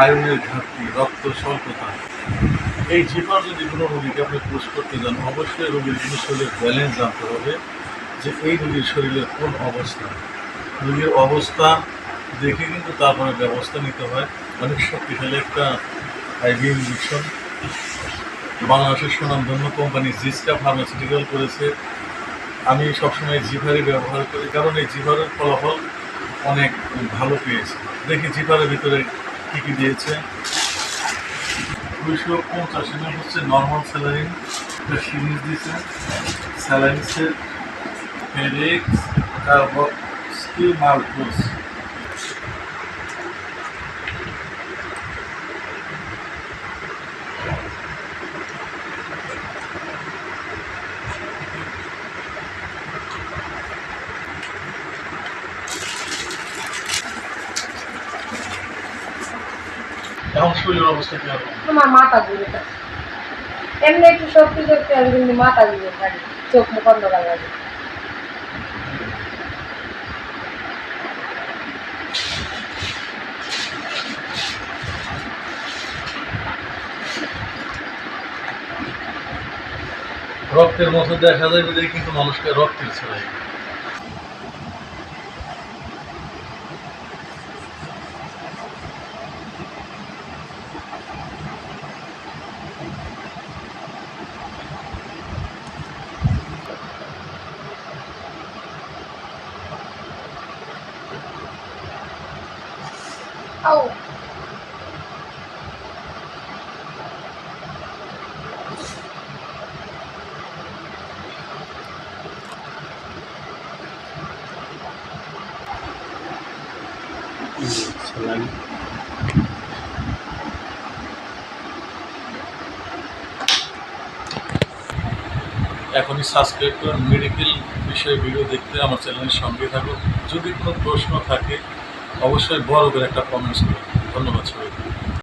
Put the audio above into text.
আয়রনের ঘাটতি, রক্ত স্বল্পতা। এই জিপার যদি কোনো রোগীকে আপনি পুষ করতে যান, অবশ্যই রোগীর কিন্তু শরীরের ব্যালেন্স জানতে হবে যে এই রোগীর শরীরের কোন অবস্থা। রোগীর অবস্থা দেখে কিন্তু তারপরে ব্যবস্থা নিতে হয়। অনেক শক্তিশালী একটা আইভি ইঞ্জেকশন। বাংলাদেশের সুনাম সুনামধন্য কোম্পানি জিসকা ফার্মাসিউটিক্যাল করেছে। আমি সবসময় জিভারই ব্যবহার করি, কারণ এই জিভারের ফলাফল অনেক ভালো পেয়েছি। দেখি জিভারের ভিতরে কী কী দিয়েছে। দুইশো পঞ্চাশ এম হচ্ছে নর্মাল স্যালারিন সিরিজ দিয়েছে স্যালারিসের ফেরিক্স কার্বক্সি মালকুস এখন শরীরের অবস্থা কি হবে আমার মাথা ঘুরে থাকে এমনি একটু শক্তি শক্তি আছে কিন্তু মাথা ঘুরে থাকে চোখ মুখ অন্ধকার লাগে রক্তের মতো দেখা যায় কিন্তু মানুষকে রক্তের ছড়াই। আও এখনই সাবস্ক্রাইব করুন। মেডিকেল বিষয়ে ভিডিও দেখতে আমার চ্যানেলের সঙ্গে থাকুন। যদি কোনো প্রশ্ন থাকে অবশ্যই বড় করে একটা কমেন্টস ধন্যবাদ সবাইকে।